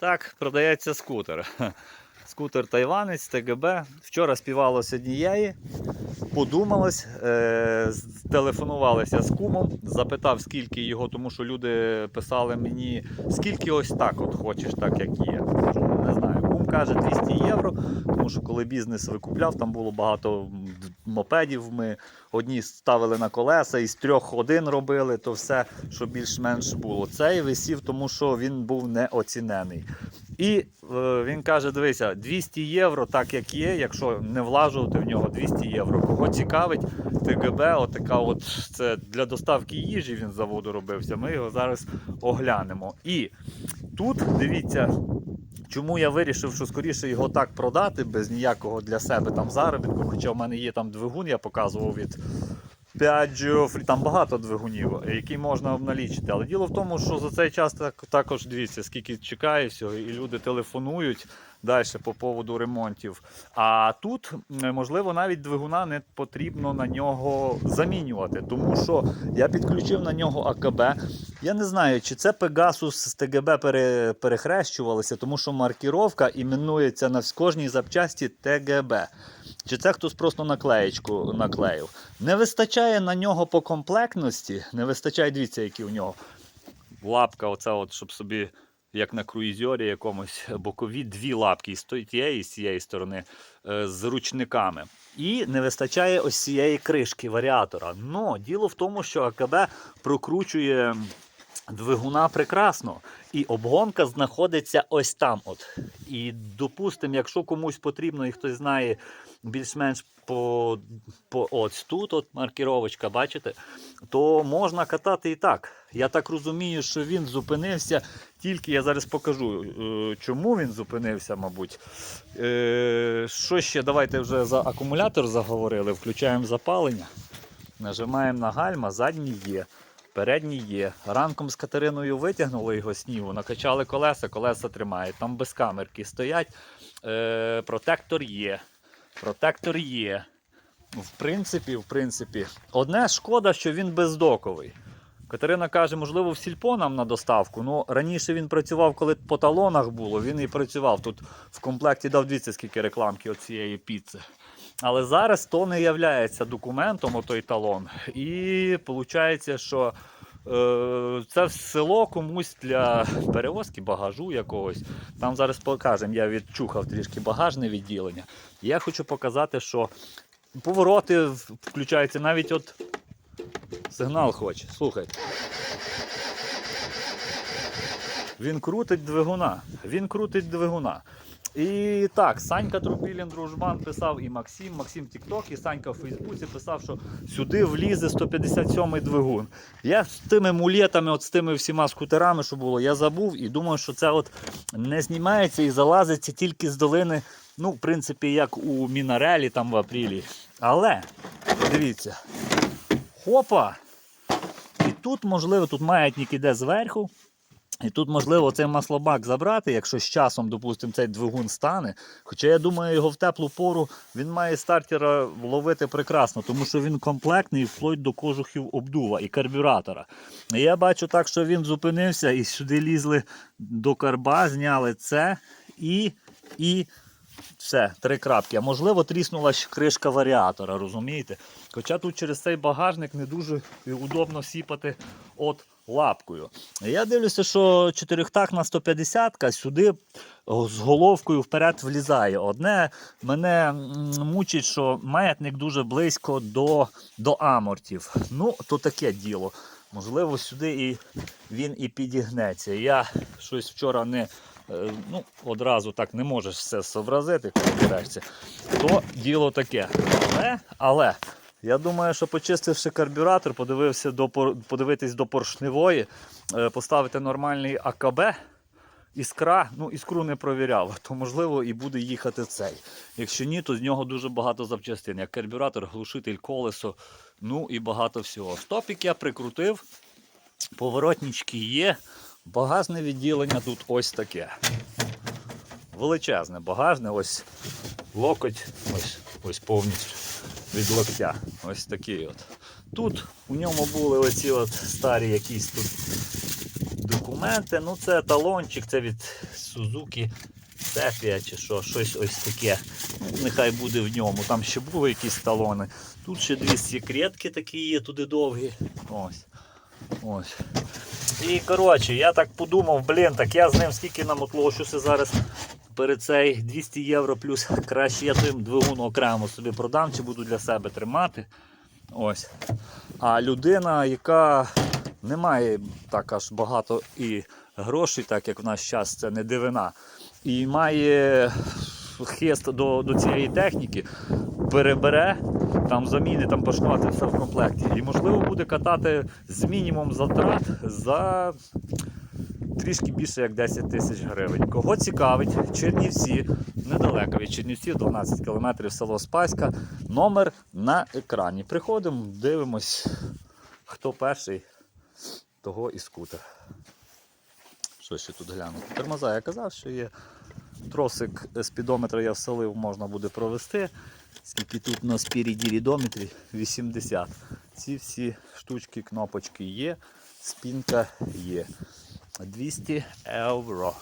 Так, продається скутер. Скутер тайванець, ТГБ. Вчора співалося однієї, подумалось, е, телефонувалися з кумом, запитав, скільки його, тому що люди писали мені, скільки ось так от хочеш, так як є. Не знаю. Кум каже 200 євро, тому що коли бізнес викупляв, там було багато мопедів. Ми одні ставили на колеса, із трьох один робили, то все, що більш-менш було. Цей висів, тому що він був неоцінений. І е, він каже: дивися, 200 євро, так як є, якщо не влажувати в нього 200 євро. Кого цікавить, ТГБ, отака от це для доставки їжі він заводу робився. Ми його зараз оглянемо. І тут дивіться. Чому я вирішив, що скоріше його так продати без ніякого для себе там заробітку, хоча в мене є там двигун, я показував від Piaggio, там багато двигунів, які можна обналічити. Але діло в тому, що за цей час так, також дивіться, скільки чекає всього, і люди телефонують далі по поводу ремонтів. А тут, можливо, навіть двигуна не потрібно на нього замінювати, тому що я підключив на нього АКБ. Я не знаю, чи це Pegasus з ТГБ пере, перехрещувалися, тому що маркіровка іменується на кожній запчасті ТГБ. Чи це хтось просто наклеєчку наклеїв? Не вистачає на нього по комплектності, не вистачає, дивіться, які у нього лапка, оця от, щоб собі, як на круїзьорі якомусь бокові, дві лапки з тієї і з цієї сторони е, з ручниками. І не вистачає ось цієї кришки варіатора. Но діло в тому, що АКБ прокручує двигуна прекрасно. І обгонка знаходиться ось там. От. І, допустимо, якщо комусь потрібно і хтось знає більш-менш по, по ось тут, от маркіровочка, бачите, то можна катати і так. Я так розумію, що він зупинився тільки, я зараз покажу, е, чому він зупинився, мабуть. Е, Що ще? Давайте вже за акумулятор заговорили, включаємо запалення, нажимаємо на гальма, задній є. Передній є. Ранком з Катериною витягнули його снігу, накачали колеса, колеса тримають. Там без камерки стоять. Е, протектор є. Протектор є. В принципі, в принципі, одне шкода, що він бездоковий. Катерина каже, можливо, в сільпо нам на доставку. Ну, раніше він працював, коли по талонах було, він і працював. Тут в комплекті дав дивіться, скільки рекламки цієї піци. Але зараз то не є документом, отой талон. І виходить, що е, це в село комусь для перевозки багажу якогось. Там зараз покажемо, я відчухав трішки багажне відділення. Я хочу показати, що повороти включаються навіть от сигнал хоче. Слухайте. Він крутить двигуна. Він крутить двигуна. І так, Санька Трубілін, дружбан писав і Максим, Максим Тікток, і Санька в Фейсбуці писав, що сюди влізе 157-й двигун. Я з тими мулетами, от з тими всіма скутерами, що було, я забув і думав, що це от не знімається і залазиться тільки з долини, ну, в принципі, як у Мінарелі там в апрілі. Але, дивіться, хопа! І тут, можливо, тут маятник іде зверху. І тут, можливо, цей маслобак забрати, якщо з часом, допустимо, цей двигун стане. Хоча я думаю, його в теплу пору він має стартера ловити прекрасно, тому що він комплектний вплоть до кожухів обдува і карбюратора. І я бачу так, що він зупинився і сюди лізли до карба, зняли це і. і все, три крапки. А можливо, тріснула кришка варіатора, розумієте? Хоча тут через цей багажник не дуже удобно сіпати от лапкою. Я дивлюся, що чотирьохтактна 150 сюди з головкою вперед влізає. Одне мене мучить, що маятник дуже близько до, до амортів. Ну, то таке діло. Можливо, сюди і він і підігнеться. Я щось вчора не. Е, Ну, одразу так не можеш все зобразити, коли берешся. То діло таке. Але, але я думаю, що почистивши карбюратор, подивився до, подивитись до поршневої, е, поставити нормальний АКБ, іскра, ну іскру не провіряв, то можливо і буде їхати цей. Якщо ні, то з нього дуже багато запчастин. Як карбюратор, глушитель, колесо, ну і багато всього. Стопік я прикрутив, поворотнички є, багажне відділення тут ось таке. Величезне багажне, ось локоть, ось, ось повністю від локтя. Ось такий от. Тут у ньому були оці от старі якісь тут документи. Ну, це талончик, це від Suzuki Sepia чи що, щось ось таке. Ну, нехай буде в ньому. Там ще були якісь талони. Тут ще дві секретки такі є, туди довгі. Ось. Ось. І коротше, я так подумав, блін, так я з ним скільки намотлощуся зараз перед цей 200 євро плюс краще я тим двигун окремо собі продам чи буду для себе тримати. Ось. А людина, яка не має так аж багато і грошей, так як в наш час це не дивина, і має хист до, до цієї техніки, перебере, там заміни, там пашнувати все в комплекті. І можливо буде катати з мінімум затрат за трішки більше як 10 тисяч гривень. Кого цікавить, Чернівці, недалеко від Чернівців, 12 кілометрів село Спаська. Номер на екрані. Приходимо, дивимось, хто перший, того і скутер. Що ще тут глянути? Тормоза я казав, що є. Тросик спідометра я вселив, можна буде провести. Скільки тут у нас спереді рідометрі 80. Ці всі штучки, кнопочки є, спінка є. 200 євро.